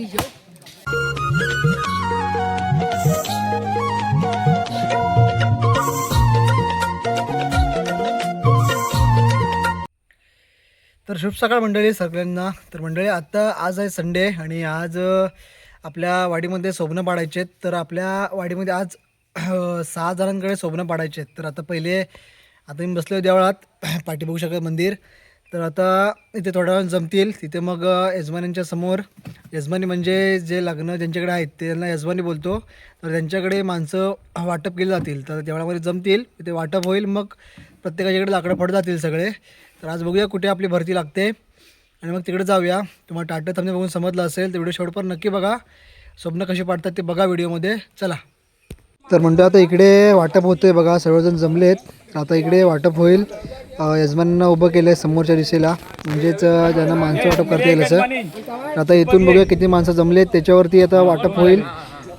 तर शुभ सकाळ मंडळी सगळ्यांना. तर मंडळी आत्ता आज आहे संडे आणि आज आपल्या वाडीमध्ये स्वप्न पाडायचे आहेत तर आपल्या वाडीमध्ये आज सहा जणांकडे स्वप्न पाडायचे आहेत तर आता पहिले आता मी बसलो देवळात. पाठी बघू शकत मंदिर. तर आता इथे थोड्या वेळ जमतील. तिथे मग यजमानींच्या यजमानांच्या समोर. यजमानी म्हणजे जे लग्न ज्यांच्याकडे आहेत त्यांना यजमानी बोलतो. तर त्यांच्याकडे माणसं वाटप केली जातील. तर जेवणामध्ये जमतील. तिथे वाटप होईल. मग प्रत्येकाच्याकडे लाकडं पडत जातील सगळे. तर आज बघूया कुठे आपली भरती लागते. आणि मग तिकडे जाऊया. तुम्हाला टाटा थांबणे बघून समजलं असेल. तर व्हिडिओ शेवटपर्यंत नक्की बघा. स्वप्न कशी पाडतात ते बघा व्हिडिओमध्ये चला. तर म्हणतो आता इकडे वाटप होतं आहे बघा सर्वजण जमले आहेत आता इकडे वाटप होईल. यजमानांना उभं केलं आहे समोरच्या दिशेला. म्हणजेच ज्यांना माणसं वाटप करता येईल असं. आता इथून बघूया किती माणसं जमले आहेत त्याच्यावरती आता वाटप होईल.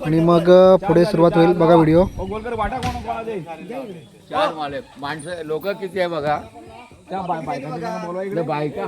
आणि मग पुढे सुरुवात होईल. बघा व्हिडिओ. चार माले. माणसं लोक किती आहे बघा? इकडे बायका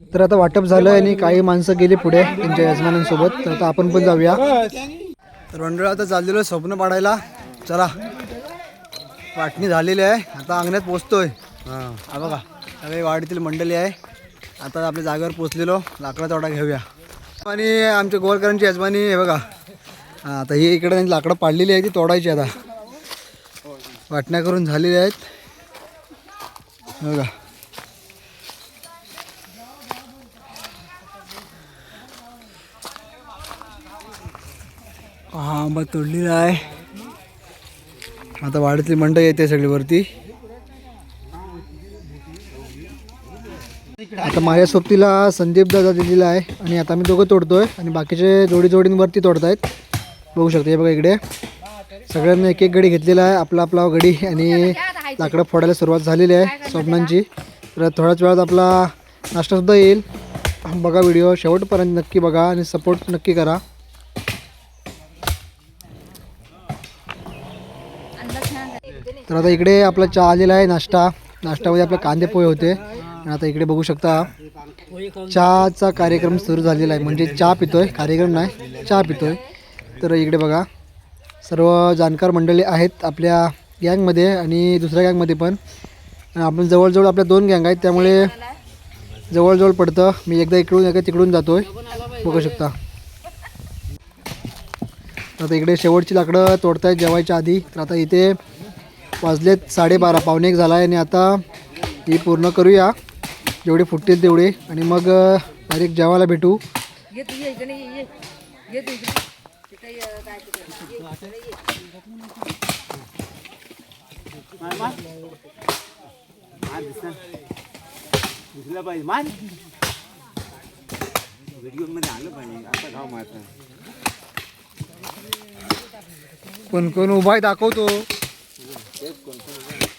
तर आता वाटप झालं आणि काही माणसं गेली पुढे त्यांच्या यजमानांसोबत. तर आता आपण पण जाऊया. तर मंडळ आता चाललेलो स्वप्न पाडायला. चला वाटणी झालेली आहे. आता अंगणात पोचतोय. हा बघा सगळे वाडीतील मंडळी आहे. आता आपल्या जागेवर पोचलेलो. लाकडा तोडा घेऊया. आणि आमच्या गोवरकरांची यजमानी आहे बघा. हां आता ही इकडे त्यांची लाकडं पाडलेली आहे ती तोडायची आता. वाटण्या करून झालेल्या आहेत. बघा. हा आंबा तोडलेला आहे. आता वाड्यातली मंडई येते सगळी वरती आता माझ्या सोबतीला संदीप दादा दिलेला आहे आणि आता मी दोघं तोडतोय आणि बाकीचे जोडी जोडींवरती तोडतायत. बघू शकता हे बघा इकडे. सगळ्यांनी एक एक गडी घेतलेला आहे आपला आपला गडी आणि लाकडं फोडायला सुरुवात झालेली आहे स्वप्नांची. तर थोड्याच वेळात आपला नाश्तासुद्धा येईल. बघा व्हिडिओ शेवटपर्यंत नक्की बघा आणि सपोर्ट नक्की करा. तर आता इकडे आपला चहा आलेला आहे नाश्ता. नाश्त्यामध्ये आपले कांदे पोहे होते. आणि आता इकडे बघू शकता चहाचा कार्यक्रम सुरू झालेला आहे. म्हणजे चहा पितोय कार्यक्रम नाही चहा पितोय. तर इकडे बघा सर्व जाणकार मंडळी आहेत आपल्या गँगमध्ये आणि दुसऱ्या गँगमध्ये पण. आपण जवळजवळ आपल्या दोन गँग आहेत त्यामुळे जवळजवळ पडतं. मी एकदा इकडून एकदा तिकडून जातोय. बघू शकता. आता इकडे शेवटची लाकडं तोडतायत जेवायच्या आधी. तर आता इथे वाजलेत साडेबारा पावणे एक झाला आहे आणि आता ही पूर्ण करूया. जेवढे फुटतील तेवढे. आणि मग डायरेक्ट जेवायला भेटू. ये तू ये इकडे ये ये. ये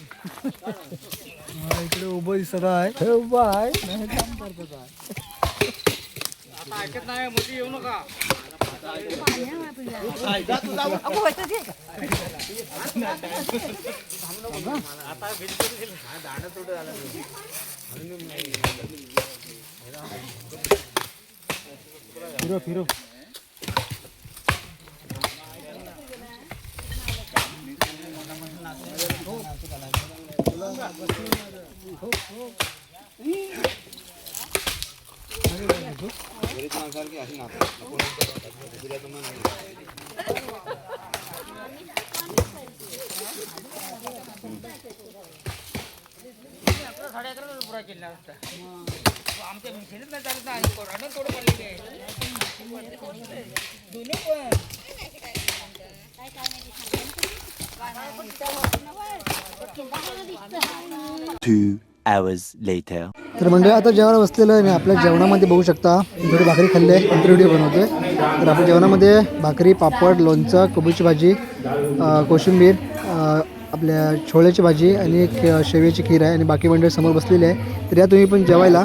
तू इकडे ये, काय तिकडे. ये, इकडे ये. दिसलं पाहिजे मान व्हिडिओमध्ये आलं पाहिजे आता गाव मारत कोण कोण उभा आहे दाखवतो हा, इकडे उभं आहे दोन्ही नाही, काम करतो काय. फिरो फिरो Two hours later. तर मंडळी आता जेवायला बसलेलं आहे. मी आपल्या जेवणामध्ये बघू शकता. थोडी भाकरी खाल्ली आहे. कोणतरी व्हिडिओ बनवतोय. तर आपल्या जेवणामध्ये भाकरी पापड लोणचं कोबीची भाजी कोशिंबीर आपल्या छोळ्याची भाजी आणि एक अ, खीर आहे. आणि बाकी मंडळी समोर बसलेली आहे. तर या तुम्ही पण जेवायला.